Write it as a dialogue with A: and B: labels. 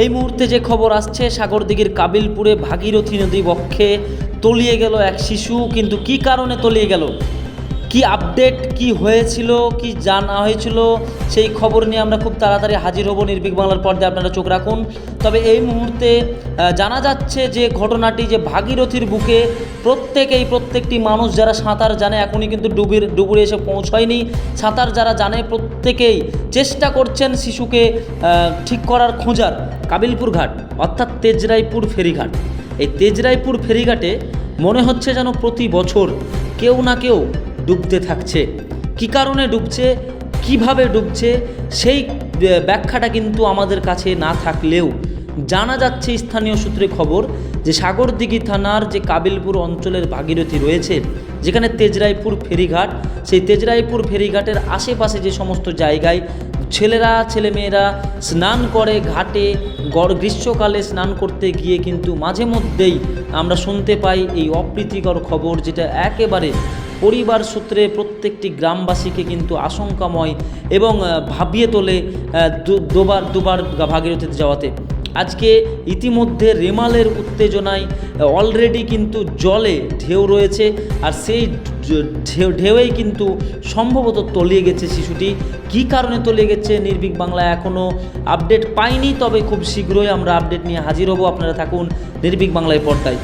A: এই মুহূর্তে যে খবর আসছে, সাগরদিঘির কাবিলপুরে ভাগীরথী নদী বক্ষে তলিয়ে গেল এক শিশু। কিন্তু কি কারণে তলিয়ে গেল? কি আপডেট, কি হয়েছিল, কি জানা হয়েছিল? সেই খবর নিয়ে আমরা খুব তাড়াতাড়ি হাজির হব নির্ভীক বাংলার পর্দায়। আপনারা চোখ রাখুন। তবে এই মুহূর্তে জানা যাচ্ছে যে ঘটনাটি যে ভাগীরথীর বুকে প্রত্যেকেই, প্রত্যেকটি মানুষ যারা সাঁতার জানে, এখনই কিন্তু ডুবির, ডুবুরে এসে পৌঁছয়নি। সাঁতার যারা জানে, প্রত্যেকেই চেষ্টা করছেন শিশুকে ঠিক করার খোঁজার। কাবিলপুর ঘাট, অর্থাৎ তেজরাইপুর ফেরিঘাট। এই তেজরাইপুর ফেরিঘাটে মনে হচ্ছে যেন প্রতি বছর কেউ না কেউ ডুবতে থাকছে। কী কারণে ডুবছে, কীভাবে ডুবছে, সেই ব্যাখ্যাটা কিন্তু আমাদের কাছে না থাকলেও জানা যাচ্ছে স্থানীয় সূত্রে খবর যে সাগরদিঘি থানার যে কাবিলপুর অঞ্চলের ভাগীরথী রয়েছে, যেখানে তেজরাইপুর ফেরিঘাট, সেই তেজরাইপুর ফেরিঘাটের আশেপাশে যে সমস্ত জায়গায় ছেলেরা, ছেলেমেয়েরা স্নান করে ঘাটে গ্রীষ্মকালে স্নান করতে গিয়ে কিন্তু মাঝে মধ্যেই আমরা শুনতে পাই এই অপ্রীতিকর খবর যেটা একেবারে পরিবার সূত্রে প্রত্যেকটি গ্রামবাসীকে কিন্তু আশঙ্কাময় এবং ভাবিয়ে তোলে দুবার দুবার দুবার ভাগীরথীতে যাওয়াতে। আজকে ইতিমধ্যে রেমালের উত্তেজনায় অলরেডি কিন্তু জলে ঢেউ রয়েছে আর সেই ঢেউ, ঢেউয়েই কিন্তু সম্ভবত তলিয়ে গেছে শিশুটি। কি কারণে তলিয়ে গেছে নির্ভীক বাংলা এখনও আপডেট পাইনি তবে খুব শীঘ্রই আমরা আপডেট নিয়ে হাজির হব। আপনারা থাকুন নির্ভীক বাংলায় পর্দায়।